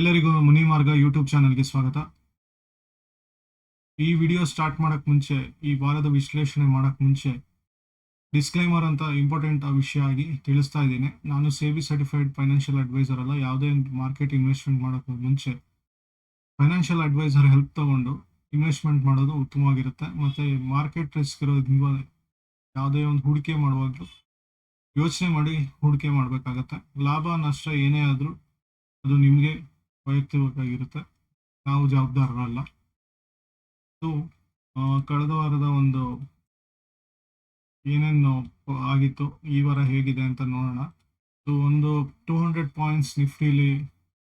ಎಲ್ಲರಿಗೂ ಮುನಿ ಮಾರ್ಗ ಯೂಟ್ಯೂಬ್ ಚಾನಲ್ಗೆ ಸ್ವಾಗತ. ಈ ವಿಡಿಯೋ ಸ್ಟಾರ್ಟ್ ಮಾಡಕ್ ಮುಂಚೆ, ಈ ವಾರದ ವಿಶ್ಲೇಷಣೆ ಮಾಡಕ್ ಮುಂಚೆ ಡಿಸ್ಕ್ಲೈಮರ್ ಅಂತ ಇಂಪಾರ್ಟೆಂಟ್ ವಿಷಯ ಆಗಿ ತಿಳಿಸ್ತಾ ಇದ್ದೀನಿ. ನಾನು ಸೇವಿ ಸರ್ಟಿಫೈಡ್ ಫೈನಾನ್ಷಿಯಲ್ ಅಡ್ವೈಸರ್ ಅಲ್ಲ. ಯಾವುದೇ ಮಾರ್ಕೆಟ್ ಇನ್ವೆಸ್ಟ್ಮೆಂಟ್ ಮಾಡೋಕ್ಕೆ ಮುಂಚೆ ಫೈನಾನ್ಷಿಯಲ್ ಅಡ್ವೈಸರ್ ಹೆಲ್ಪ್ ತಗೊಂಡು ಇನ್ವೆಸ್ಟ್ಮೆಂಟ್ ಮಾಡೋದು ಉತ್ತಮವಾಗಿರುತ್ತೆ. ಮತ್ತೆ ಮಾರ್ಕೆಟ್ ರಿಸ್ಕ್ ಇರೋದ್ರಿಂದ ಯಾವುದೇ ಒಂದು ಹೂಡಿಕೆ ಮಾಡುವಾಗಲೂ ಯೋಚನೆ ಮಾಡಿ ಹೂಡಿಕೆ ಮಾಡಬೇಕಾಗತ್ತೆ. ಲಾಭ, ನಷ್ಟ ಏನೇ ಆದರೂ ಅದು ನಿಮಗೆ ವೈಯಕ್ತಿಕವಾಗಿರುತ್ತೆ ನಾವು ಜವಾಬ್ದಾರರಲ್ಲ. ಸೊ ಕಳೆದ ವಾರದ ಒಂದು ಏನೇನು ಆಗಿತ್ತು, ಈ ವಾರ ಹೇಗಿದೆ ಅಂತ ನೋಡೋಣ. ಸೊ ಒಂದು ಟೂ ಹಂಡ್ರೆಡ್ ಪಾಯಿಂಟ್ಸ್ ನಿಫ್ಟಿಲಿ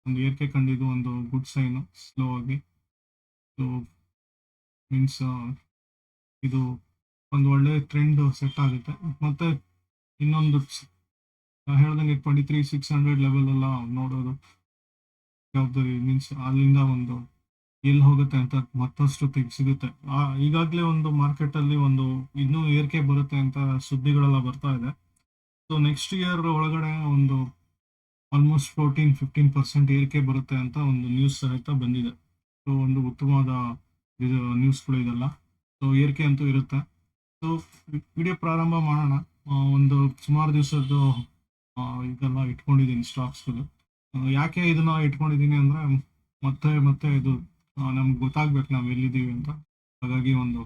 ಒಂದು ಏರಿಕೆ ಕಂಡಿದ್ದು ಒಂದು ಗುಡ್ ಸೈನು ಸ್ಲೋ ಆಗಿ. ಸೊ ಮೀನ್ಸ್ ಇದು ಒಂದು ಒಳ್ಳೆ ಟ್ರೆಂಡ್ ಸೆಟ್ ಆಗುತ್ತೆ. ಮತ್ತೆ ಇನ್ನೊಂದು ಹೇಳ್ದಂಗೆ twenty three six hundred level ಎಲ್ಲ ನೋಡೋದು. ಜವಾಬ್ದಾರಿ ಮೀನ್ಸ್ ಅಲ್ಲಿಂದ ಒಂದು ಎಲ್ಲಿ ಹೋಗುತ್ತೆ ಅಂತ ಮತ್ತಷ್ಟು ಸಿಗುತ್ತೆ. ಈಗಾಗಲೇ ಒಂದು ಮಾರ್ಕೆಟ್ ಅಲ್ಲಿ ಒಂದು ಇನ್ನೂ ಏರಿಕೆ ಬರುತ್ತೆ ಅಂತ ಸುದ್ದಿಗಳೆಲ್ಲ ಬರ್ತಾ ಇದೆ. ಸೊ ನೆಕ್ಸ್ಟ್ ಇಯರ್ ಒಳಗಡೆ ಒಂದು ಆಲ್ಮೋಸ್ಟ್ ಫೋರ್ಟೀನ್ ಫಿಫ್ಟೀನ್ ಪರ್ಸೆಂಟ್ ಏರಿಕೆ ಬರುತ್ತೆ ಅಂತ ಒಂದು ನ್ಯೂಸ್ ಸಹಿತ ಬಂದಿದೆ. ಸೊ ಒಂದು ಉತ್ತಮವಾದ ಇದು ನ್ಯೂಸ್ಗಳು ಇದೆಲ್ಲ. ಸೊ ಏರಿಕೆ ಅಂತೂ ಇರುತ್ತೆ. ಸೊ ವಿಡಿಯೋ ಪ್ರಾರಂಭ ಮಾಡೋಣ. ಒಂದು ಸುಮಾರು ದಿವಸದ್ದು ಇದೆಲ್ಲ ಇಟ್ಕೊಂಡಿದ್ದೀನಿ ಸ್ಟಾಕ್ಸ್ಗಳು ಯಾಕೆ ಇದನ್ನ ಇಟ್ಕೊಂಡಿದ್ದೀನಿ ಅಂದ್ರೆ ಮತ್ತೆ ಮತ್ತೆ ಇದು ನಮ್ಗೆ ಗೊತ್ತಾಗ್ಬೇಕು ನಾವು ಎಲ್ಲಿದ್ದೀವಿ ಅಂತ. ಹಾಗಾಗಿ ಒಂದು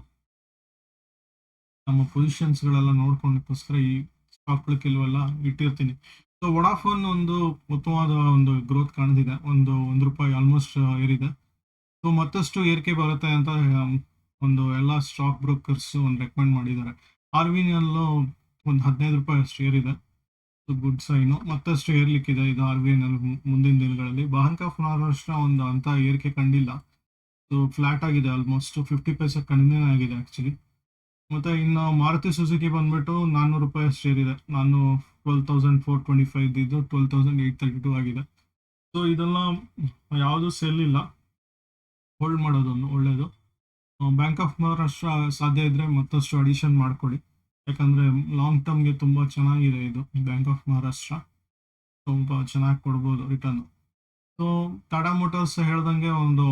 ನಮ್ಮ ಪೊಸಿಷನ್ಸ್ಗಳೆಲ್ಲ ನೋಡ್ಕೊಂಡಕ್ಕೋಸ್ಕರ ಈ ಸ್ಟಾಕ್ಗಳು ಕೆಲವೆಲ್ಲ ಇಟ್ಟಿರ್ತೀನಿ. ಸೊ ವಡಾಫೋನ್ ಒಂದು ಉತ್ತಮವಾದ ಒಂದು ಗ್ರೋತ್ ಕಾಣ್ತಿದೆ ಒಂದು ಒಂದು ರೂಪಾಯಿ ಆಲ್ಮೋಸ್ಟ್ ಏರಿದೆ. ಸೊ ಮತ್ತಷ್ಟು ಏರಿಕೆ ಬರುತ್ತೆ ಅಂತ ಒಂದು ಎಲ್ಲ ಸ್ಟಾಕ್ ಬ್ರೋಕರ್ಸ್ ಒಂದು ರೆಕಮೆಂಡ್ ಮಾಡಿದ್ದಾರೆ. ಆರ್ವಿನಲ್ಲೂ ಒಂದು ಹದಿನೈದು ರೂಪಾಯಿ ಅಷ್ಟು ಏರಿದೆ. ಗುಡ್ ಸೈನು ಮತ್ತಷ್ಟು ಏರ್ಲಿಕ್ಕಿದೆ ಇದು ಆರ್ ಬಿ ಐನಲ್ಲಿ ಮುಂದಿನ ದಿನಗಳಲ್ಲಿ. ಆಫ್ ಮಹಾರಾಷ್ಟ್ರ ಒಂದು ಅಂತ ಏರಿಕೆ ಕಂಡಿಲ್ಲ. ಸೊ ಫ್ಲಾಟ್ ಆಗಿದೆ ಆಲ್ಮೋಸ್ಟ್ ಫಿಫ್ಟಿ ಪೈಸೆ ಕಡಿಮೆ ಆಗಿದೆ ಆ್ಯಕ್ಚುಲಿ ಮತ್ತು ಇನ್ನು ಮಾರುತಿ ಸುಜುಕಿ ಬಂದ್ಬಿಟ್ಟು ನಾನ್ನೂರು ರೂಪಾಯಿ ಅಷ್ಟು ಏರಿದೆ. ನಾನು twelve thousand four twenty five ಇದ್ದಿದ್ದು twelve thousand eight thirty two ಆಗಿದೆ. ಸೊ ಇದೆಲ್ಲ ಯಾವುದು ಸೆಲ್ ಇಲ್ಲ. ಹೋಲ್ಡ್ ಮಾಡೋದೊಂದು ಒಳ್ಳೆಯದು ಬ್ಯಾಂಕ್ ಆಫ್ ಮಹಾರಾಷ್ಟ್ರ ಸಾಧ್ಯ ಇದ್ದರೆ ಮತ್ತಷ್ಟು ಅಡಿಷನ್ ಮಾಡ್ಕೊಳ್ಳಿ ಯಾಕಂದ್ರೆ ಲಾಂಗ್ ಟರ್ಮ್ಗೆ ತುಂಬಾ ಚೆನ್ನಾಗಿದೆ ಇದು ಬ್ಯಾಂಕ್ ಆಫ್ ಮಹಾರಾಷ್ಟ್ರ ತುಂಬ ಚೆನ್ನಾಗಿ ಕೊಡ್ಬೋದು ರಿಟರ್ನ್ ಸೊ ಟಾಟಾ ಮೋಟಾರ್ಸ್ ಹೇಳ್ದಂಗೆ ಒಂದು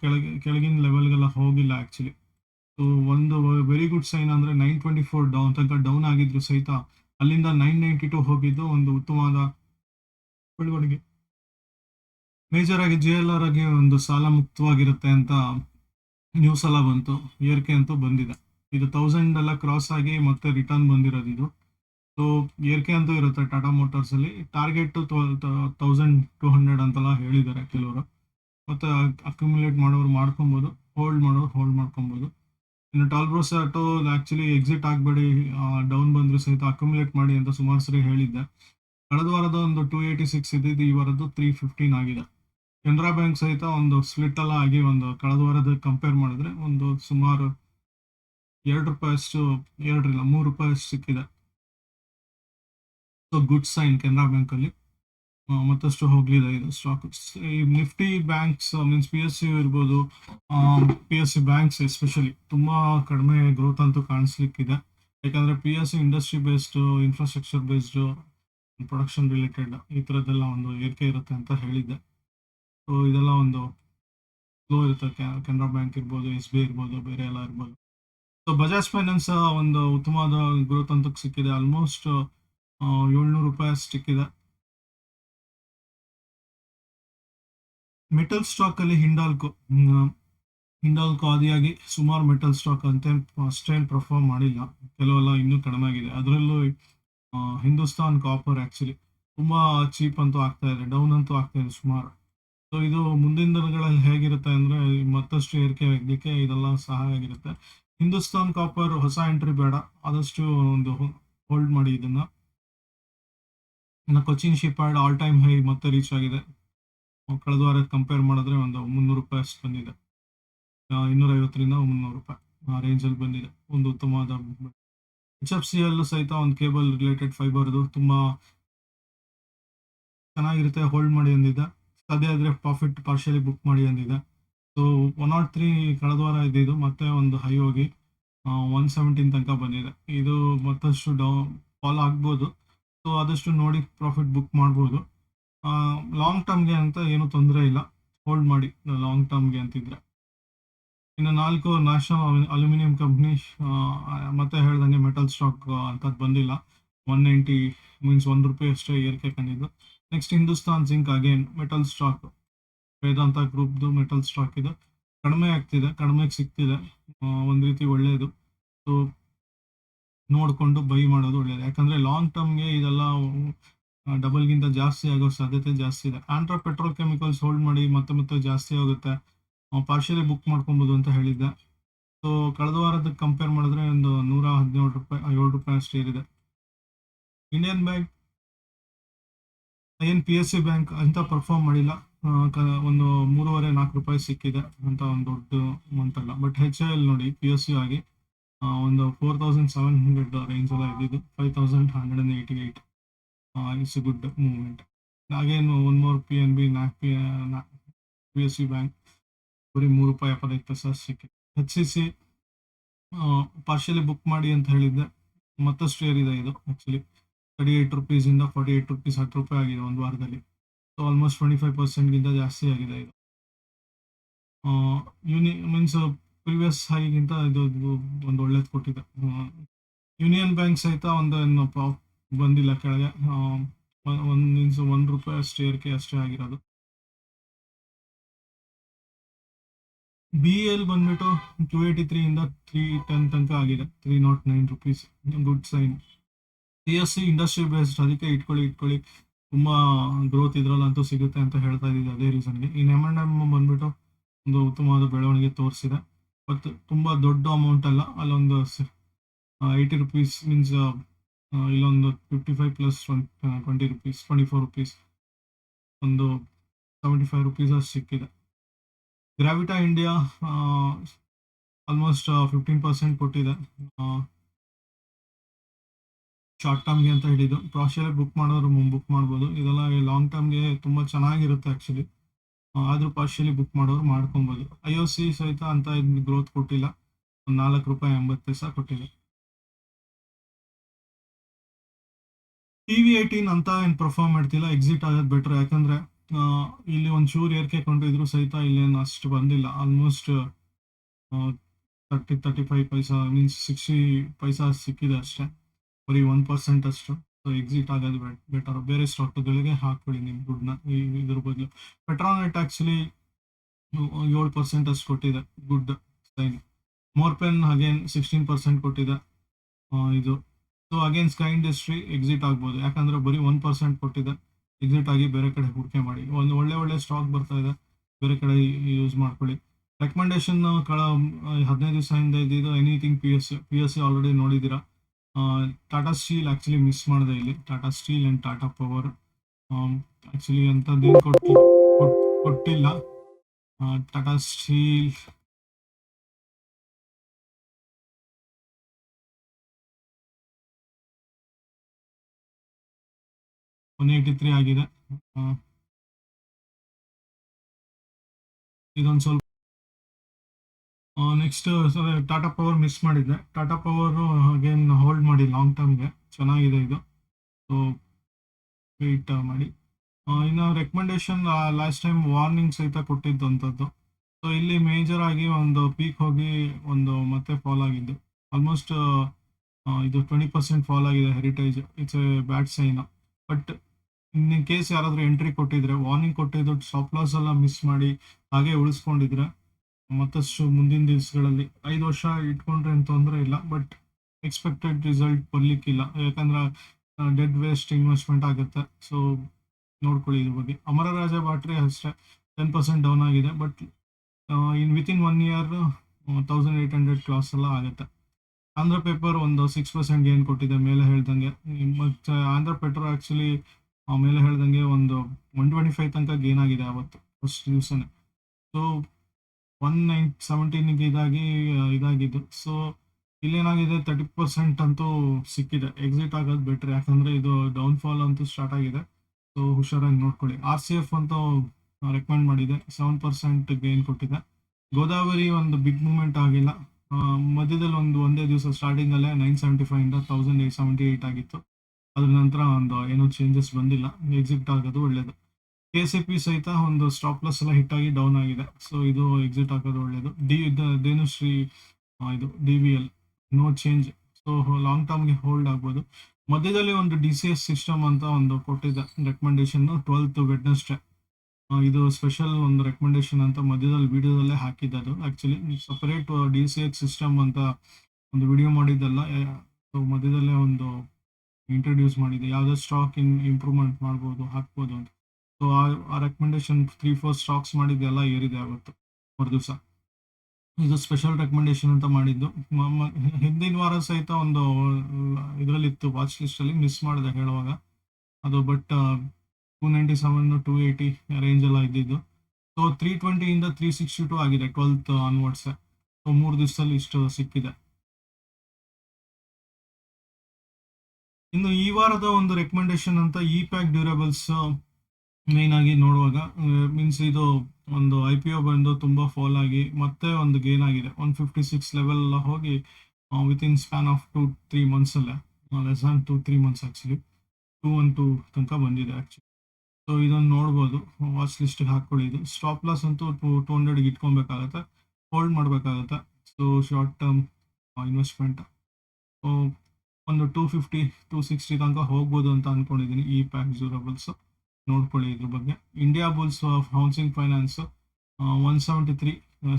ಕೆಳಗೆ, ಕೆಳಗಿನ ಲೆವೆಲ್ಗೆಲ್ಲ ಹೋಗಿಲ್ಲ ಆ್ಯಕ್ಚುಲಿ ಸೊ ಒಂದು ವೆರಿ ಗುಡ್ ಸೈನ್ ಅಂದರೆ ನೈನ್ ಟ್ವೆಂಟಿ ಫೋರ್ ಡೌನ್ ತನಕ ಡೌನ್ ಆಗಿದ್ರು ಸಹಿತ ಅಲ್ಲಿಂದ ನೈನ್ ನೈಂಟಿ ಟು ಹೋಗಿದ್ದು ಒಂದು ಉತ್ತಮವಾದ ಬೆಳವಣಿಗೆ ಮೇಜರ್ ಆಗಿ ಜಿ ಎಲ್ ಆರ್ ಆಗಿ ಒಂದು ಸಾಲ ಮುಕ್ತವಾಗಿರುತ್ತೆ ಅಂತ ನ್ಯೂಸ್ ಎಲ್ಲ ಬಂತು, ಏರಿಕೆ ಅಂತೂ ಬಂದಿದೆ. ಇದು ತೌಸಂಡ್ ಎಲ್ಲ ಕ್ರಾಸ್ ಆಗಿ ಮತ್ತೆ ರಿಟರ್ನ್ ಬಂದಿರೋದು ಇದು. ಸೊ ಏರ್ಕೆ ಅಂತೂ ಇರುತ್ತೆ ಟಾಟಾ ಮೋಟಾರ್ಸ್ ಅಲ್ಲಿ. ಟಾರ್ಗೆಟ್ ತೌಸಂಡ್ ಟೂ ಹಂಡ್ರೆಡ್ ಅಂತೆಲ್ಲ ಹೇಳಿದ್ದಾರೆ ಕೆಲವರು. ಮತ್ತೆ ಅಕ್ಯುಮುಲೇಟ್ ಮಾಡೋರು ಮಾಡ್ಕೊಬೋದು. ಹೋಲ್ಡ್ ಮಾಡೋರು ಹೋಲ್ಡ್ ಮಾಡ್ಕೊಬೋದು. ಇನ್ನು ಟಾಲ್ಬ್ರೋಸ್ ಆಟೋ ಆಕ್ಚುಲಿ ಎಕ್ಸಿಟ್ ಆಗಬೇಡಿ. ಡೌನ್ ಬಂದರೂ ಸಹಿತ ಅಕ್ಯುಮುಲೇಟ್ ಮಾಡಿ ಅಂತ ಸುಮಾರು ಸರಿ ಹೇಳಿದ್ದೆ. ಕಳೆದ ವಾರದ ಒಂದು ಟೂ ಏಯ್ಟಿ ಸಿಕ್ಸ್ ಇದ್ದಿದ್ದು ಈ ವಾರದ್ದು ತ್ರೀ ಫಿಫ್ಟೀನ್ ಆಗಿದೆ. ಕೆನರಾ ಬ್ಯಾಂಕ್ ಸಹಿತ ಒಂದು ಸ್ಪ್ಲಿಟ್ ಎಲ್ಲ ಆಗಿ ಒಂದು ಕಳೆದ ವಾರದ ಕಂಪೇರ್ ಮಾಡಿದ್ರೆ ಒಂದು ಸುಮಾರು ಎರಡು ರೂಪಾಯಿ ಅಷ್ಟು ಇಲ್ಲ ಮೂರು ರೂಪಾಯಿ ಅಷ್ಟು ಸಿಕ್ಕಿದೆ. So good sign Canara Bank ಅಲ್ಲಿ. ಮತ್ತಷ್ಟು ಹೋಗ್ಲಿದೆ ಇದು ಸ್ಟಾಕ್ ಈ Nifty banks means P S C ಇರ್ಬೋದು P S C banks especially ತುಂಬಾ ಕಡಿಮೆ ಗ್ರೋತ್ ಅಂತೂ ಕಾಣಿಸ್ಲಿಕ್ಕಿದೆ. ಯಾಕಂದ್ರೆ P S C industry based infrastructure based production related ಈ ಥರದ್ದೆಲ್ಲ ಒಂದು ಏರಿಕೆ ಇರುತ್ತೆ ಅಂತ ಹೇಳಿದ್ದೆ. ಸೊ ಇದೆಲ್ಲ ಒಂದು ಸ್ಲೋ ಇರುತ್ತೆ ಕೆನರಾ ಬ್ಯಾಂಕ್ ಇರ್ಬೋದು ಎಸ್ ಬಿ ಇರ್ಬೋದು, ಬೇರೆ ಎಲ್ಲ ಇರ್ಬೋದು. ಸೊ ಬಜಾಜ್ ಫೈನಾನ್ಸ್ ಒಂದು ಉತ್ತಮವಾದ ಗ್ರೋತ್ ಅಂತಕ್ಕೆ ಸಿಕ್ಕಿದೆ. ಆಲ್ಮೋಸ್ಟ್ ಏಳ್ನೂರು ರೂಪಾಯಿ ಸಿಕ್ಕಿದೆ. ಮೆಟಲ್ ಸ್ಟಾಕ್ ಅಲ್ಲಿ ಹಿಂಡಾಲ್ಕೋ ಹಿಂಡಾಲ್ಕೋ ಆದಿಯಾಗಿ ಸುಮಾರು ಮೆಟಲ್ ಸ್ಟಾಕ್ ಅಂತ ಅಷ್ಟೇನು ಪರ್ಫಾರ್ಮ್ ಮಾಡಿಲ್ಲ. ಕೆಲವೆಲ್ಲ ಇನ್ನೂ ಕಡಿಮೆ ಆಗಿದೆ. ಅದರಲ್ಲೂ ಹಿಂದೂಸ್ತಾನ್ ಕಾಪರ್ ಆಕ್ಚುಲಿ ತುಂಬಾ ಚೀಪ್ ಅಂತೂ ಆಗ್ತಾ ಇದೆ. ಡೌನ್ ಅಂತೂ ಆಗ್ತಾ ಇದೆ ಸುಮಾರು. ಸೊ ಇದು ಮುಂದಿನ ದಿನಗಳಲ್ಲಿ ಹೇಗಿರುತ್ತೆ ಅಂದ್ರೆ ಮತ್ತಷ್ಟು ಏರಿಕೆ ಆಗಲಿಕ್ಕೆ ಇದೆಲ್ಲ ಸಹಾಯ ಆಗಿರುತ್ತೆ. ಹಿಂದೂಸ್ತಾನ್ ಕಾಪರ್ ಹೊಸ ಎಂಟ್ರಿ ಬೇಡ. ಆದಷ್ಟು ಒಂದು ಹೋಲ್ಡ್ ಮಾಡಿ ಇದನ್ನ. ಇನ್ನು Cochin Shipyard all time high ಮತ್ತೆ ರೀಚ್ ಆಗಿದೆ. ಕಳೆದ ವಾರ ಕಂಪೇರ್ ಮಾಡಿದ್ರೆ ಒಂದು ಮುನ್ನೂರು ರೂಪಾಯಿ ಅಷ್ಟು ಬಂದಿದೆ. ಇನ್ನೂರ ಐವತ್ತರಿಂದ ಮುನ್ನೂರು ರೂಪಾಯಿ ಆ ರೇಂಜಲ್ಲಿ ಬಂದಿದೆ. ಒಂದು ಉತ್ತಮವಾದ ಎಚ್ ಎಫ್ ಸಿ ಅಲ್ಲೂ ಸಹಿತ ಒಂದು ಕೇಬಲ್ ರಿಲೇಟೆಡ್ ಫೈಬರ್ದು ತುಂಬ ಚೆನ್ನಾಗಿರುತ್ತೆ ಹೋಲ್ಡ್ ಮಾಡಿ ಅಂದಿದೆ ಅದೇ ಆದರೆ ಪ್ರಾಫಿಟ್ ಪಾರ್ಷಿಯಲಿ ಬುಕ್ ಮಾಡಿ ಅಂದಿದೆ ಸೊ ಒನ್ ನಾಟ್ ತ್ರೀ ಕಳೆದ ವಾರ ಇದ್ದಿದ್ದು ಮತ್ತೆ ಒಂದು ಹೈ ಹೋಗಿ ಒನ್ ಸೆವೆಂಟೀನ್ ತನಕ ಬಂದಿದೆ. ಇದು ಮತ್ತಷ್ಟು ಡೌ ಫಾಲ್ ಆಗ್ಬೋದು. ಸೊ ಆದಷ್ಟು ನೋಡಿ ಪ್ರಾಫಿಟ್ ಬುಕ್ ಮಾಡ್ಬೋದು. ಲಾಂಗ್ ಟರ್ಮ್ಗೆ ಅಂತ ಏನು ತೊಂದರೆ ಇಲ್ಲ. ಹೋಲ್ಡ್ ಮಾಡಿ ಲಾಂಗ್ ಟರ್ಮ್ಗೆ ಅಂತಿದ್ರೆ. ಇನ್ನು ನಾಲ್ಕು ನ್ಯಾಷನಲ್ ಅಲ್ಯೂಮಿನಿಯಂ ಕಂಪ್ನಿ ಮತ್ತೆ ಹೇಳ್ದಂಗೆ ಮೆಟಲ್ ಸ್ಟಾಕ್ ಅಂತದ್ದು ಬಂದಿಲ್ಲ. ಒನ್ ನೈಂಟಿ ಮೀನ್ಸ್ ಒನ್ ರೂಪಾಯಿ ಅಷ್ಟೇ ಏರಿಕೆ ಕಂಡಿದ್ದು. Next Hindustan Zinc again metal stock Vedanta ಗ್ರೂಪ್ದು metal stock ಇದೆ. ಕಡಿಮೆ ಆಗ್ತಿದೆ ಕಡಿಮೆಗೆ ಸಿಗ್ತಿದೆ. ಒಂದು ರೀತಿ ಒಳ್ಳೆಯದು ಸೊ ನೋಡಿಕೊಂಡು ಬೈ ಮಾಡೋದು ಒಳ್ಳೆಯದು ಯಾಕಂದರೆ ಲಾಂಗ್ ಟರ್ಮ್ಗೆ ಇದೆಲ್ಲ ಡಬಲ್ಗಿಂತ ಜಾಸ್ತಿ ಆಗೋ ಸಾಧ್ಯತೆ ಜಾಸ್ತಿ ಇದೆ. ಆಂಟ್ರಾ ಪೆಟ್ರೋಲ್ ಕೆಮಿಕಲ್ಸ್ ಹೋಲ್ಡ್ ಮಾಡಿ ಮತ್ತೆ ಮತ್ತೆ ಜಾಸ್ತಿ ಆಗುತ್ತೆ. ಪಾರ್ಶಿಯಲಿ ಬುಕ್ ಮಾಡ್ಕೊಬೋದು ಅಂತ ಹೇಳಿದ್ದೆ. ಸೊ ಕಳೆದ ವಾರದಕ್ಕೆ ಕಂಪೇರ್ ಮಾಡಿದ್ರೆ ಒಂದು ನೂರ ಹದಿನೇಳು ರೂಪಾಯಿ, ಏಳು ರೂಪಾಯಿ ಅಷ್ಟು ಏರಿದೆ. ಇಂಡಿಯನ್ ಬ್ಯಾಂಕ್ ಏನು ಪಿ ಎಸ್ ಸಿ ಬ್ಯಾಂಕ್ ಅಂತ ಪರ್ಫಾರ್ಮ್ ಮಾಡಿಲ್ಲ. ಒಂದು ಮೂರುವರೆ, ನಾಲ್ಕು ರೂಪಾಯಿ ಸಿಕ್ಕಿದೆ ಅಂತ ಒಂದು ದೊಡ್ಡ ಅಮೌಂಟ್ ಅಲ್ಲ. ಬಟ್ ಹೆಚ್ ಎಲ್ ನೋಡಿ ಪಿ ಎಸ್ ಸಿ ಆಗಿ ಒಂದು four thousand seven hundred range ಎಲ್ಲ ಇದ್ದಿದ್ದು. Five thousand hundred and eighty eight it's good movement ಹಾಗೇನು one more P N B ನಾಕ್ P P S C bank ಬರೀ ಮೂರು ರೂಪಾಯಿ ಎಪ್ಪತ್ತೈದು ಪೈಸಾ ಸಿಕ್ಕಿ H C C partially book ಮಾಡಿ ಅಂತ ಹೇಳಿದ್ದೆ. ಮತ್ತಷ್ಟು ಏರಿದೆ ಇದು ಆ್ಯಕ್ಚುಲಿ ತರ್ಟಿ ಏಯ್ಟ್ ರುಪೀಸಿಂದ ಫಾರ್ಟಿ ಏಯ್ಟ್ ರುಪೀಸ್ ಹತ್ತು ರೂಪಾಯಿ ಆಗಿದೆ ಒಂದು ವಾರದಲ್ಲಿ. ಆಲ್ಮೋಸ್ಟ್ ಟ್ವೆಂಟಿ ಫೈವ್ ಪರ್ಸೆಂಟ್ಗಿಂತ ಜಾಸ್ತಿ ಆಗಿದೆ ಇದು. ಯೂನಿ ಮೀನ್ಸ್ ಪ್ರಿವಿಯಸ್ ಹೈಗಿಂತ ಇದು ಒಂದು ಒಳ್ಳೇದು ಕೊಟ್ಟಿದೆ. ಯೂನಿಯನ್ ಬ್ಯಾಂಕ್ ಸಹಿತ ಒಂದು ಏನು ಪ- ಬಂದಿಲ್ಲ ಕೆಳಗೆ. ಒಂದು ಮೀನ್ಸ್ ಒಂದು ರೂಪಾಯಿ ಅಷ್ಟು ಏರಿಕೆ ಅಷ್ಟೇ ಆಗಿರೋದು. ಬಿ ಎಲ್ ಬಂದ್ಬಿಟ್ಟು ಟೂ ಏಯ್ಟಿ ತ್ರೀ ಇಂದ ತ್ರೀ ಟೆನ್ ತನಕ ಆಗಿದೆ. Three nought nine rupees good sign. P S C industry based ಅದಕ್ಕೆ ಇಟ್ಕೊಳ್ಳಿ ಇಟ್ಕೊಳ್ಳಿ. ತುಂಬ ಗ್ರೋತ್ ಇದ್ರಲ್ಲಂತೂ ಸಿಗುತ್ತೆ ಅಂತ ಹೇಳ್ತಾ ಇದ್ದೀವಿ ಅದೇ ರೀಸನ್ಗೆ ಈ ಎಂ ಅಂಡ್ ಎಂ ಬಂದ್ಬಿಟ್ಟು ಒಂದು ಉತ್ತಮವಾದ ಬೆಳವಣಿಗೆ ತೋರಿಸಿದೆ. ಬಟ್ ತುಂಬ ದೊಡ್ಡ ಅಮೌಂಟ್ ಅಲ್ಲ, ಅಲ್ಲೊಂದು ಏಯ್ಟಿ ರುಪೀಸ್ ಮೀನ್ಸ್ ಇಲ್ಲೊಂದು fifty five plus twenty rupees twenty four rupees ಒಂದು ಸೆವೆಂಟಿ ಫೈವ್ ರುಪೀಸ್ ಅಷ್ಟು ಸಿಕ್ಕಿದೆ. Gravita India almost fifteen percent ಕೊಟ್ಟಿದೆ. ಶಾರ್ಟ್ ಟರ್ಮ್ಗೆ ಅಂತ ಹೇಳಿದ್ದು. ಪ್ರಾಶಿಯಲಿ ಬುಕ್ ಮಾಡೋರು ಬುಕ್ ಮಾಡ್ಬೋದು. ಇದೆಲ್ಲ ಲಾಂಗ್ ಟರ್ಮ್ಗೆ ತುಂಬ ಚೆನ್ನಾಗಿರುತ್ತೆ ಆ್ಯಕ್ಚುಲಿ ಆದರೂ ಪಾರ್ಷಿಯಲಿ ಬುಕ್ ಮಾಡೋರು ಮಾಡ್ಕೊಬೋದು. ಐ ಒ ಸಿ ಸಹಿತ ಅಂತ ಗ್ರೋತ್ ಕೊಟ್ಟಿಲ್ಲ. ಒಂದು ನಾಲ್ಕು ರೂಪಾಯಿ ಎಂಬತ್ತು ಪೈಸಾ ಕೊಟ್ಟಿದೆ. ಟಿ ವಿ ಏಯ್ಟೀನ್ ಅಂತ ಏನು ಪರ್ಫಾರ್ಮ್ ಮಾಡ್ತಿಲ್ಲ ಎಕ್ಸಿಟ್ ಆಗೋದು ಬೆಟ್ರ್ ಯಾಕಂದರೆ ಇಲ್ಲಿ ಒಂದು ಚೂರು ಏರಿಕೆ ಕೊಂಡಿದ್ರು ಸಹಿತ ಇಲ್ಲೇನು ಅಷ್ಟು ಬಂದಿಲ್ಲ. Almost thirty thirty five paisa means sixty paisa ಸಿಕ್ಕಿದೆ ಅಷ್ಟೇ. ಬರೀ ಒನ್ ಪರ್ಸೆಂಟ್ ಅಷ್ಟು. ಸೊ ಎಕ್ಸಿಟ್ ಆಗೋದು ಬೆಟರ್ ಬೇರೆ ಸ್ಟಾಕ್ಗಳಿಗೆ ಹಾಕ್ಬಿಡಿ ನಿಮ್ಮ ದುಡ್ಡನ್ನ. ಇದ್ರ ಬದಲು. ಪೆಟ್ರೋನೆಟ್ ಆ್ಯಕ್ಚುಲಿ ಏಳು ಪರ್ಸೆಂಟ್ ಅಷ್ಟು ಕೊಟ್ಟಿದೆ good sign Morepen again sixteen percent ಕೊಟ್ಟಿದೆ ಇದು. So again sky industry exit ಆಗ್ಬೋದು. ಯಾಕಂದ್ರೆ ಬರೀ ಒನ್ ಪರ್ಸೆಂಟ್ ಕೊಟ್ಟಿದೆ ಎಕ್ಸಿಟ್ ಆಗಿ ಬೇರೆ ಕಡೆ ಹೂಡಿಕೆ ಮಾಡಿ. ಒಂದು ಒಳ್ಳೆ ಒಳ್ಳೆ ಸ್ಟಾಕ್ ಬರ್ತಾ ಇದೆ, ಬೇರೆ ಕಡೆ ಯೂಸ್ ಮಾಡ್ಕೊಳ್ಳಿ. ರೆಕಮೆಂಡೇಶನ್ ಕಳ ಹದಿನೈದು ದಿವಸದಿಂದ ಇದ್ದಿದ್ದು anything P S P S C already ನೋಡಿದ್ದೀರಾ? ಟಾಟಾ ಸ್ಟೀಲ್ ಆ್ಯಕ್ಚುಲಿ ಮಿಸ್ ಮಾಡಿದೆ ಇಲ್ಲಿ. Tata Steel and Tata Power actually ಅಂಥದ್ದೇನು ಕೊಟ್ಟು ಕೊಟ್- ಕೊಟ್ಟಿಲ್ಲ. Tata Steel one eighty three ಆಗಿದೆ. ಆ, ಇದೊಂದು ಸ್ವಲ್ಪ ನೆಕ್ಸ್ಟ್ ಟಾಟಾ ಪವರ್ ಮಿಸ್ ಮಾಡಿದ್ದೆ. ಟಾಟಾ ಪವರು ಅಗೇನ್ ಹೋಲ್ಡ್ ಮಾಡಿ ಲಾಂಗ್ ಟರ್ಮ್ಗೆ ಚೆನ್ನಾಗಿದೆ ಇದು. ಸೊ ವೆಯ್ಟ್ ಮಾಡಿ. ಇನ್ನು ರೆಕಮೆಂಡೇಶನ್ ಲಾಸ್ಟ್ ಟೈಮ್ ವಾರ್ನಿಂಗ್ ಸಹಿತ ಕೊಟ್ಟಿದ್ದಂಥದ್ದು. ಸೊ ಇಲ್ಲಿ ಮೇಜರ್ ಆಗಿ ಒಂದು ಪೀಕ್ ಹೋಗಿ ಒಂದು ಮತ್ತೆ ಫಾಲ್ ಆಗಿದ್ದು. ಆಲ್ಮೋಸ್ಟ್ ಇದು ಟ್ವೆಂಟಿ ಪರ್ಸೆಂಟ್ ಫಾಲ್ ಆಗಿದೆ Heritage it's a bad sign but in case ಯಾರಾದರೂ ಎಂಟ್ರಿ ಕೊಟ್ಟಿದ್ರೆ ವಾರ್ನಿಂಗ್ ಕೊಟ್ಟಿದ್ದು ಸ್ಟಾಪ್ ಲಾಸ್ ಎಲ್ಲ ಮಿಸ್ ಮಾಡಿ, ಹಾಗೆ ಉಳಿಸ್ಕೊಂಡಿದ್ರೆ ಮತ್ತಷ್ಟು ಮುಂದಿನ ದಿವಸಗಳಲ್ಲಿ ಐದು ವರ್ಷ ಇಟ್ಕೊಂಡ್ರೆ ಏನು ತೊಂದರೆ ಇಲ್ಲ ಬಟ್ ಎಕ್ಸ್ಪೆಕ್ಟೆಡ್ ರಿಸಲ್ಟ್ ಬರ್ಲಿಕ್ಕಿಲ್ಲ. ಯಾಕಂದ್ರೆ ಡೆಡ್ ವೇಸ್ಟ್ ಇನ್ವೆಸ್ಟ್ಮೆಂಟ್ ಆಗುತ್ತೆ. ಸೊ ನೋಡ್ಕೊಳ್ಳಿ ಇದ್ರ ಬಗ್ಗೆ. ಅಮರ ರಾಜ ಬ್ಯಾಟ್ರಿ ಅಷ್ಟೇ ಟೆನ್ ಪರ್ಸೆಂಟ್ ಡೌನ್ ಆಗಿದೆ but in within one year thousand eight hundred class ಎಲ್ಲ ಆಗುತ್ತೆ. ಆಂಧ್ರ ಪೇಪರ್ ಒಂದು ಸಿಕ್ಸ್ ಪರ್ಸೆಂಟ್ ಗೇನ್ ಕೊಟ್ಟಿದೆ, ಮೇಲೆ ಹೇಳ್ದಂಗೆ. ಮತ್ತು ಆಂಧ್ರ ಪೆಟ್ರೋ ಆ್ಯಕ್ಚುಲಿ ಮೇಲೆ ಹೇಳ್ದಂಗೆ ಒಂದು ಒನ್ ಟ್ವೆಂಟಿ ಫೈವ್ ತನಕ ಗೇನ್ ಆಗಿದೆ ಅವತ್ತು ಫಸ್ಟ್ ದಿವಸನೇ. ಸೊ ಒನ್ ನೈನ್ ಸೆವೆಂಟೀನಿಗೆ ಇದಾಗಿ ಇದಾಗಿದೆ ಸೊ ಇಲ್ಲೇನಾಗಿದೆ ತರ್ಟಿ ಪರ್ಸೆಂಟ್ ಅಂತೂ ಸಿಕ್ಕಿದೆ. ಎಕ್ಸಿಟ್ ಆಗೋದು ಬೆಟ್ರ್, ಯಾಕಂದರೆ ಇದು ಡೌನ್ಫಾಲ್ ಅಂತೂ ಸ್ಟಾರ್ಟ್ ಆಗಿದೆ. ಸೊ ಹುಷಾರಾಗಿ ನೋಡ್ಕೊಳ್ಳಿ. ಆರ್ ಸಿ ಎಫ್ ಅಂತೂ ರೆಕಮೆಂಡ್ ಮಾಡಿದೆ. ಸೆವೆನ್ ಪರ್ಸೆಂಟ್ ಗೇನ್ ಕೊಟ್ಟಿದೆ. ಗೋದಾವರಿ ಒಂದು ಬಿಗ್ ಮೂಮೆಂಟ್ ಆಗಿಲ್ಲ. ಮಧ್ಯದಲ್ಲಿ ಒಂದು, ಒಂದೇ ದಿವಸ ಸ್ಟಾರ್ಟಿಂಗಲ್ಲೇ ನೈನ್ ಸೆವೆಂಟಿ ಇಂದ ತೌಸಂಡ್ ಏಟ್ ಸೆವೆಂಟಿ ಏಟ್ ಆಗಿತ್ತು. ಅದ್ರ ನಂತರ ಒಂದು, ಏನೋ ಚೇಂಜಸ್ ಬಂದಿಲ್ಲ. ಎಕ್ಸಿಟ್ ಆಗೋದು ಒಳ್ಳೆಯದು ಕೆ ಸಿ ಪಿ ಸಹಿತ ಒಂದು ಸ್ಟಾಪ್ ಲಾಸ್ ಎಲ್ಲ ಹಿಟ್ ಆಗಿ ಡೌನ್ ಆಗಿದೆ. ಸೊ ಇದು ಎಕ್ಸಿಟ್ ಹಾಕೋದು ಒಳ್ಳೇದು. ಡಿ ಧೇನುಶ್ರೀ ಇದು D V L no change so long ಟರ್ಮ್ಗೆ hold ಆಗ್ಬೋದು. ಮಧ್ಯದಲ್ಲಿ ಒಂದು ಡಿ ಸಿ ಎಸ್ ಸಿಸ್ಟಮ್ ಅಂತ ಒಂದು ಕೊಟ್ಟಿದೆ. ರೆಕಮೆಂಡೇಶನ್ ಟ್ವೆಲ್ತ್ ವೆಡ್ನೆಸ್ಡೇ ಇದು ಸ್ಪೆಷಲ್ ಒಂದು ರೆಕಮೆಂಡೇಶನ್ ಅಂತ ಮಧ್ಯದಲ್ಲಿ ವಿಡಿಯೋದಲ್ಲೇ ಹಾಕಿದ್ದೆ ಅದು actually separate D C S system ಅಂತ ಒಂದು ವಿಡಿಯೋ ಮಾಡಿದ್ದಲ್ಲ. ಸೊ ಮಧ್ಯದಲ್ಲೇ ಒಂದು ಇಂಟ್ರೊಡ್ಯೂಸ್ ಮಾಡಿದೆ. ಯಾವುದೇ ಸ್ಟಾಕ್ ಇನ್ ಇಂಪ್ರೂವ್ಮೆಂಟ್ ಮಾಡ್ಬೋದು, ಹಾಕ್ಬೋದು ಅಂತ. ಸೊ ಆ ರೆಕಮೆಂಡೇಶನ್ ತ್ರೀ ಫೋರ್ ಸ್ಟಾಕ್ಸ್ ಮಾಡಿದ್ದೆಲ್ಲ ಏರಿದೆ ಅವತ್ತು ಮರುದಿವಸ ಇದು ಸ್ಪೆಷಲ್ ರೆಕಮೆಂಡೇಶನ್ ಅಂತ ಮಾಡಿದ್ದು. ಹಿಂದಿನ ವಾರ ಸಹಿತ ಒಂದು, ಇದರಲ್ಲಿತ್ತು ವಾಚ್ ಲಿಸ್ಟಲ್ಲಿ ಮಿಸ್ ಮಾಡಿದೆ ಹೇಳುವಾಗ. ಅದು but two ninety seven two eighty range ಎಲ್ಲ ಇದ್ದಿದ್ದು. ಸೊ ತ್ರೀ ಟ್ವೆಂಟಿಯಿಂದ ತ್ರೀ ಸಿಕ್ಸ್ಟಿ ಟು ಆಗಿದೆ ಟ್ವೆಲ್ತ್ ಆನ್ವರ್ಡ್ಸ್ ಸೊ ಮೂರು ದಿವಸದಲ್ಲಿ ಇಷ್ಟು ಸಿಕ್ಕಿದೆ. ಇನ್ನು ಈ ವಾರದ ಒಂದು ರೆಕಮೆಂಡೇಶನ್ ಅಂತ ಇ ಪ್ಯಾಕ್ ಡ್ಯೂರಬಲ್ಸ್ ಮೇನ್ ಆಗಿ ನೋಡುವಾಗ ಮೀನ್ಸ್ ಇದು ಒಂದು ಐ ಪಿ ಒ ಬಂದು ತುಂಬಾ ಫಾಲ್ ಆಗಿ ಮತ್ತೆ ಒಂದು ಗೇನ್ ಆಗಿದೆ. ಒನ್ ಫಿಫ್ಟಿ ಸಿಕ್ಸ್ ಲೆವೆಲ್ ಹೋಗಿ within span of two three months ಅಲ್ಲೇ less on two three months actually two one two ತನಕ ಬಂದಿದೆ ಆಕ್ಚುಲಿ ಸೊ ಇದೊಂದು ನೋಡ್ಬೋದು ವಾಚ್ ಲಿಸ್ಟಿಗೆ ಹಾಕೊಳ್ಳಿ ಇದು ಸ್ಟಾಪ್ ಲಾಸ್ ಅಂತೂ ಟು ಟೂ ಹಂಡ್ರೆಡ್ಗೆ ಇಟ್ಕೊಬೇಕಾಗತ್ತೆ ಹೋಲ್ಡ್ ಮಾಡಬೇಕಾಗತ್ತೆ. ಸೊ ಶಾರ್ಟ್ ಟರ್ಮ್ ಇನ್ವೆಸ್ಟ್ಮೆಂಟ್ ಒಂದು ಟೂ ಫಿಫ್ಟಿ ಟೂ ಸಿಕ್ಸ್ಟಿ ತನಕ ಹೋಗ್ಬೋದು ಅಂತ ಅನ್ಕೊಂಡಿದ್ದೀನಿ ಈ ಪ್ಯಾಕ್ ಡ್ಯೂರಬಲ್ಸ್ ನೋಡ್ಕೊಳ್ಳಿ ಇದ್ರ ಬಗ್ಗೆ. Indiabulls housing finance one seventy three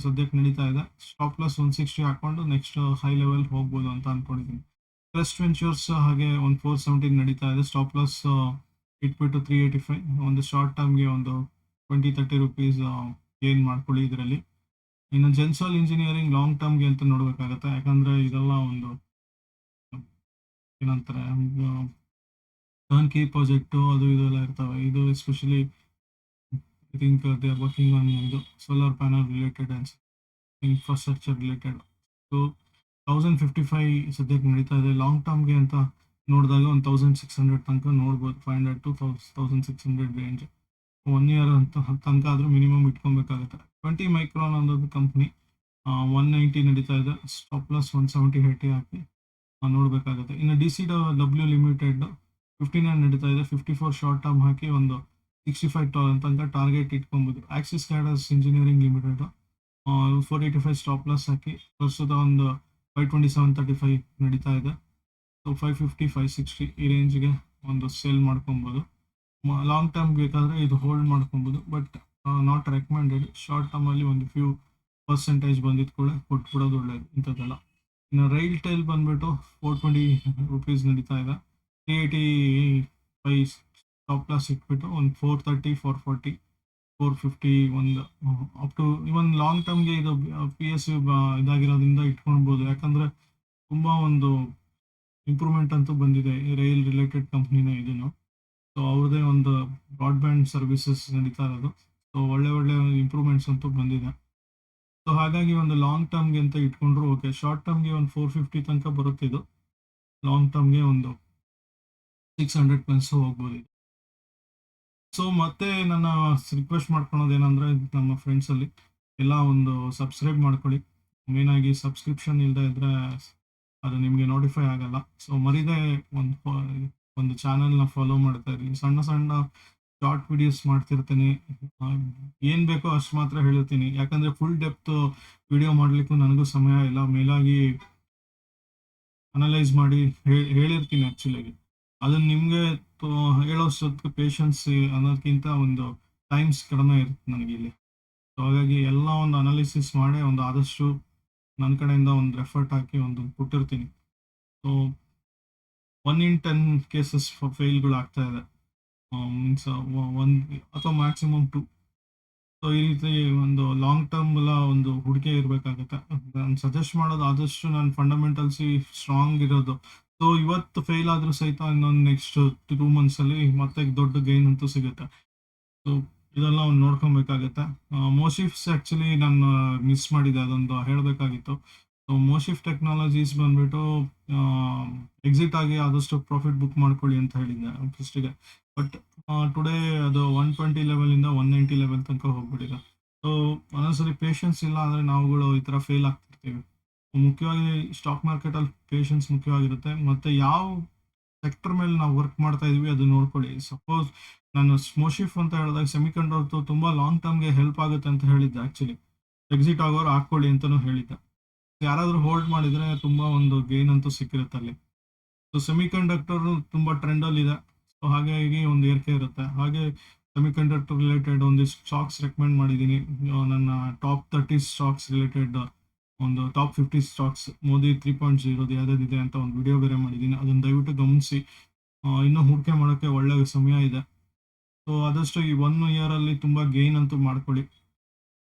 ಸದ್ಯಕ್ಕೆ ನಡೀತಾ ಇದೆ. ಸ್ಟಾಪ್ ಲಾಸ್ ಒನ್ ಸಿಕ್ಸ್ಟಿ ಹಾಕೊಂಡು ನೆಕ್ಸ್ಟ್ ಹೈ ಲೆವೆಲ್ ಹೋಗ್ಬೋದು ಅಂತ ಅನ್ಕೊಂಡಿದ್ದೀನಿ. ಟ್ರಸ್ಟ್ ವೆಂಚರ್ಸ್ ಹಾಗೆ ಒಂದು ಫೋರ್ ಸೆವೆಂಟಿ ನಡೀತಾ ಇದೆ. ಸ್ಟಾಪ್ ಲಾಸ್ ಇಟ್ಬಿಟ್ಟು ತ್ರೀ ಏಯ್ಟಿ ಫೈವ್ ಒಂದು ಶಾರ್ಟ್ ಟರ್ಮ್ಗೆ ಒಂದು ಟ್ವೆಂಟಿ ತರ್ಟಿ ರುಪೀಸ್ ಗೇನ್ ಮಾಡ್ಕೊಳ್ಳಿ ಇದರಲ್ಲಿ. ಇನ್ನು ಜೆನ್ಸಾಲ್ ಇಂಜಿನಿಯರಿಂಗ್ ಲಾಂಗ್ ಟರ್ಮ್ಗೆ ಅಂತ ನೋಡಬೇಕಾಗತ್ತೆ. ಯಾಕಂದರೆ ಇದೆಲ್ಲ ಒಂದು ಏನಂತಾರೆ ಟರ್ನ್ ಕೀ ಪ್ರಾಜೆಕ್ಟು ಅದು ಇದು ಎಲ್ಲ ಇರ್ತವೆ. ಇದು especially I think they are working on ಇದು solar panel related and infrastructure related so thousand fifty five ಸದ್ಯಕ್ಕೆ ನಡೀತಾ ಇದೆ. ಲಾಂಗ್ ಟರ್ಮ್ಗೆ ಅಂತ ನೋಡಿದಾಗ ಒಂದು ತೌಸಂಡ್ ಸಿಕ್ಸ್ ಹಂಡ್ರೆಡ್ ತನಕ ನೋಡ್ಬೋದು. Five hundred two thousand six hundred range one year ಅಂತ, ತನಕ ಆದರೂ ಮಿನಿಮಮ್ ಇಟ್ಕೊಬೇಕಾಗುತ್ತೆ. ಟ್ವೆಂಟಿ ಮೈಕ್ರೋನ್ ಅನ್ನೋದು ಕಂಪ್ನಿ ಒನ್ ನೈಂಟಿ ನಡೀತಾ ಇದೆ. Stop plus one seventy eighty ಹಾಕಿ ನೋಡಬೇಕಾಗುತ್ತೆ. ಇನ್ನು D C W limited fifty nine ನಡೀತಾ ಇದೆ. ಫಿಫ್ಟಿ ಫೋರ್ ಶಾರ್ಟ್ ಟರ್ಮ್ ಹಾಕಿ ಒಂದು ಸಿಕ್ಸ್ಟಿ ಫೈವ್ ತನಕ target ಇಟ್ಕೊಬೋದು. Axis Cades engineering limited four eighty five stop loss ಹಾಕಿ ಪ್ರಸ್ತುತ ಒಂದು five twenty seven thirty five ನಡೀತಾ ಇದೆ. So five fifty five sixty ಈ ರೇಂಜ್ಗೆ ಒಂದು ಸೇಲ್ ಮಾಡ್ಕೊಬೋದು. ಲಾಂಗ್ ಟರ್ಮ್ ಬೇಕಾದರೆ ಇದು ಹೋಲ್ಡ್ ಮಾಡ್ಕೊಬೋದು. ಬಟ್ ನಾಟ್ ರೆಕಮೆಂಡೆಡ್ ಶಾರ್ಟ್ ಟರ್ಮಲ್ಲಿ ಒಂದು ಫ್ಯೂ ಪರ್ಸೆಂಟೇಜ್ ಬಂದಿದ್ದು ಕೂಡ ಕೊಟ್ಬಿಡೋದು ಒಳ್ಳೆಯದು ಇಂಥದ್ದೆಲ್ಲ. ಇನ್ನು ರೈಲ್ ಟೈಲ್ ಬಂದುಬಿಟ್ಟು ಫೋರ್ ಟ್ವೆಂಟಿ ರುಪೀಸ್ ನಡೀತಾ ಇದೆ. ತ್ರೀ ಏಯ್ಟಿ ಫೈವ್ ಸ್ಟಾಪ್ ಇಟ್ಬಿಟ್ಟು ಒಂದು four thirty four forty four fifty ಒಂದು ಅಪ್ ಟು ಇವನ್ ಲಾಂಗ್ ಟರ್ಮ್ಗೆ ಇದು ಪಿ ಎಸ್ ಯು ಇದಾಗಿರೋದ್ರಿಂದ ಇಟ್ಕೊಳ್ಬೋದು. ಯಾಕಂದರೆ ತುಂಬ ಒಂದು ಇಂಪ್ರೂವ್ಮೆಂಟ್ ಅಂತೂ ಬಂದಿದೆ ರೈಲ್ ರಿಲೇಟೆಡ್ ಕಂಪ್ನಿನೇ ಇದನ್ನು. ಸೊ ಅವ್ರದ್ದೇ ಒಂದು ಬ್ರಾಡ್ಬ್ಯಾಂಡ್ ಸರ್ವಿಸಸ್ ನಡೀತಾ ಇರೋದು. ಸೊ ಒಳ್ಳೆ ಒಳ್ಳೆ ಇಂಪ್ರೂವ್ಮೆಂಟ್ಸ್ ಅಂತೂ ಬಂದಿದೆ. ಸೊ ಹಾಗಾಗಿ ಒಂದು ಲಾಂಗ್ ಟರ್ಮ್ಗೆ ಅಂತ ಇಟ್ಕೊಂಡ್ರು ಓಕೆ ಶಾರ್ಟ್ ಟರ್ಮ್ಗೆ ಒಂದು ಫೋರ್ ಫಿಫ್ಟಿ ತನಕ ಇದು. ಲಾಂಗ್ ಟರ್ಮ್ಗೆ ಒಂದು ಸಿಕ್ಸ್ ಹಂಡ್ರೆಡ್ ಪ್ಲಸ್ ಹೋಗ್ಬೋದು. ಸೊ ಮತ್ತೆ ನನ್ನ ರಿಕ್ವೆಸ್ಟ್ ಮಾಡ್ಕೊಳೋದು ಏನಂದ್ರೆ, ನಮ್ಮ ಫ್ರೆಂಡ್ಸಲ್ಲಿ ಎಲ್ಲ ಒಂದು ಸಬ್ಸ್ಕ್ರೈಬ್ ಮಾಡ್ಕೊಳ್ಳಿ. ಮೇನಾಗಿ ಸಬ್ಸ್ಕ್ರಿಪ್ಷನ್ ಇಲ್ಲದೆ ಇದ್ರೆ ಅದು ನಿಮಗೆ ನೋಟಿಫೈ ಆಗಲ್ಲ. ಸೊ ಮರಿದೆ ಒಂದು ಒಂದು ಚಾನಲ್ನ ಫಾಲೋ ಮಾಡ್ತಾ ಇರಿ. ಸಣ್ಣ ಸಣ್ಣ ಶಾರ್ಟ್ ವಿಡಿಯೋಸ್ ಮಾಡ್ತಿರ್ತೀನಿ. ಏನು ಬೇಕೋ ಅಷ್ಟು ಮಾತ್ರ ಹೇಳ್ತೀನಿ. ಯಾಕಂದರೆ ಫುಲ್ ಡೆಪ್ತ್ ವಿಡಿಯೋ ಮಾಡಲಿಕ್ಕೂ ನನಗೂ ಸಮಯ ಇಲ್ಲ. ಮೇಲಾಗಿ ಅನಲೈಸ್ ಮಾಡಿ ಹೇಳಿರ್ತೀನಿ ಆ್ಯಕ್ಚುಲಾಗಿ ಅದನ್ನ ನಿಮಗೆ ಹೇಳೋಷ್ಟೊತ್ತಿಗೆ ಪೇಷನ್ಸ್ ಅನ್ನೋದಕ್ಕಿಂತ ಒಂದು ಟೈಮ್ಸ್ ಕಡಿಮೆ ಇರುತ್ತೆ ನನಗೆ ಇಲ್ಲಿ. ಸೊ ಹಾಗಾಗಿ ಎಲ್ಲ ಒಂದು ಅನಾಲಿಸಿಸ್ ಮಾಡಿ ಒಂದು ಆದಷ್ಟು ನನ್ನ ಕಡೆಯಿಂದ ಒಂದು ಎಫರ್ಟ್ ಹಾಕಿ ಒಂದು ಕೊಟ್ಟಿರ್ತೀನಿ so one in ten cases ಫೇಲ್ಗಳು ಆಗ್ತಾ ಇದೆ. ಮೀನ್ಸ್ ಒಂದು ಅಥವಾ ಮ್ಯಾಕ್ಸಿಮಮ್ ಟು ಸೊ ಈ ರೀತಿ ಒಂದು ಲಾಂಗ್ ಟರ್ಮ್ ಎಲ್ಲ ಒಂದು ಹೂಡಿಕೆ ಇರಬೇಕಾಗುತ್ತೆ. ನಾನು ಸಜೆಸ್ಟ್ ಮಾಡೋದು ಆದಷ್ಟು ನಾನು ಫಂಡಮೆಂಟಲ್ಸ್ ಸ್ಟ್ರಾಂಗ್ ಇರೋದು. ಸೊ ಇವತ್ತು ಫೇಲ್ ಆದ್ರೂ ಸಹಿತ ಇನ್ನೊಂದು ನೆಕ್ಸ್ಟ್ ಟೂ ಮಂತ್ಸಲ್ಲಿ ಮತ್ತೆ ದೊಡ್ಡ ಗೈನ್ ಅಂತೂ ಸಿಗುತ್ತೆ. ಸೊ ಇದೆಲ್ಲ ಒಂದು ನೋಡ್ಕೊಬೇಕಾಗತ್ತೆ. ಮೋಶಿಫ್ಸ್ ಆ್ಯಕ್ಚುಲಿ ನಾನು ಮಿಸ್ ಮಾಡಿದೆ, ಅದೊಂದು ಹೇಳಬೇಕಾಗಿತ್ತು. ಸೊ ಮೋಶಿಫ್ ಟೆಕ್ನಾಲಜೀಸ್ ಬಂದ್ಬಿಟ್ಟು ಎಕ್ಸಿಟ್ ಆಗಿ ಆದಷ್ಟು ಪ್ರಾಫಿಟ್ ಬುಕ್ ಮಾಡ್ಕೊಳ್ಳಿ ಅಂತ ಹೇಳಿದ್ದೆ ಫಸ್ಟಿಗೆ ಬಟ್ ಟುಡೇ ಅದು ಒನ್ ಟ್ವೆಂಟಿ ಲೆವೆಲಿಂದ ಒನ್ ನೈಂಟಿ ಲೆವೆಲ್ ತನಕ ಹೋಗ್ಬಿಟ್ಟಿದೆ. ಸೊ ಒಂದೊಂದ್ಸರಿ ಪೇಷನ್ಸ್ ಇಲ್ಲ ಅಂದರೆ ನಾವುಗಳು ಈ ಥರ ಫೇಲ್ ಆಗ್ತಿರ್ತೀವಿ. ಮುಖ್ಯವಾಗಿ ಸ್ಟಾಕ್ ಮಾರ್ಕೆಟಲ್ಲಿ ಪೇಷನ್ಸ್ ಮುಖ್ಯವಾಗಿರುತ್ತೆ. ಮತ್ತು ಯಾವ ಸೆಕ್ಟರ್ ಮೇಲೆ ನಾವು ವರ್ಕ್ ಮಾಡ್ತಾ ಇದೀವಿ ಅದು ನೋಡ್ಕೊಳ್ಳಿ. ಸಪೋಸ್ ನಾನು ಸ್ಮೋಶಿಫ್ ಅಂತ ಹೇಳಿದಾಗ ಸೆಮಿಕಂಡಕ್ಟರ್ ತುಂಬಾ ಲಾಂಗ್ ಟರ್ಮ್ಗೆ ಹೆಲ್ಪ್ ಆಗುತ್ತೆ ಅಂತ ಹೇಳಿದ್ದೆ ಆ್ಯಕ್ಚುಲಿ ಎಕ್ಸಿಟ್ ಆಗೋರು ಹಾಕೊಳ್ಳಿ ಅಂತಲೂ ಹೇಳಿದ್ದೆ. ಯಾರಾದರೂ ಹೋಲ್ಡ್ ಮಾಡಿದ್ರೆ ತುಂಬಾ ಒಂದು ಗೇನ್ ಅಂತೂ ಸಿಕ್ಕಿರುತ್ತೆ ಅಲ್ಲಿ. ಸೊ ಸೆಮಿಕಂಡಕ್ಟರ್ ತುಂಬಾ ಟ್ರೆಂಡ್ ಅಲ್ಲಿ ಇದೆ. ಸೊ ಹಾಗಾಗಿ ಒಂದು ಏರಿಕೆ ಇರುತ್ತೆ. ಹಾಗೆ ಸೆಮಿಕಂಡಕ್ಟರ್ ರಿಲೇಟೆಡ್ ಒಂದಿಷ್ಟು ಸ್ಟಾಕ್ಸ್ ರೆಕಮೆಂಡ್ ಮಾಡಿದ್ದೀನಿ. ನನ್ನ ಟಾಪ್ ತರ್ಟಿ ಸ್ಟಾಕ್ಸ್ ರಿಲೇಟೆಡ್ ಒಂದು top fifty stocks Modi three point ಜೀರೋದು ಯಾವ್ದಾದಿದೆ ಅಂತ ಒಂದು ವಿಡಿಯೋ ಬೇರೆ ಮಾಡಿದ್ದೀನಿ. ಅದನ್ನು ದಯವಿಟ್ಟು ಗಮನಿಸಿ. ಇನ್ನೂ ಹೂಡಿಕೆ ಮಾಡೋಕ್ಕೆ ಒಳ್ಳೆ ಸಮಯ ಇದೆ. ಸೊ ಆದಷ್ಟು ಈ ಒನ್ ಇಯರಲ್ಲಿ ತುಂಬ ಗೇನ್ ಅಂತೂ ಮಾಡ್ಕೊಳ್ಳಿ.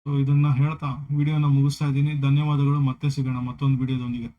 ಸೊ ಇದನ್ನ ಹೇಳ್ತಾ ವಿಡಿಯೋನ ಮುಗಿಸ್ತಾ ಇದ್ದೀನಿ. ಧನ್ಯವಾದಗಳು. ಮತ್ತೆ ಸಿಗೋಣ ಮತ್ತೊಂದು ವಿಡಿಯೋದೊಂದಿಗೆ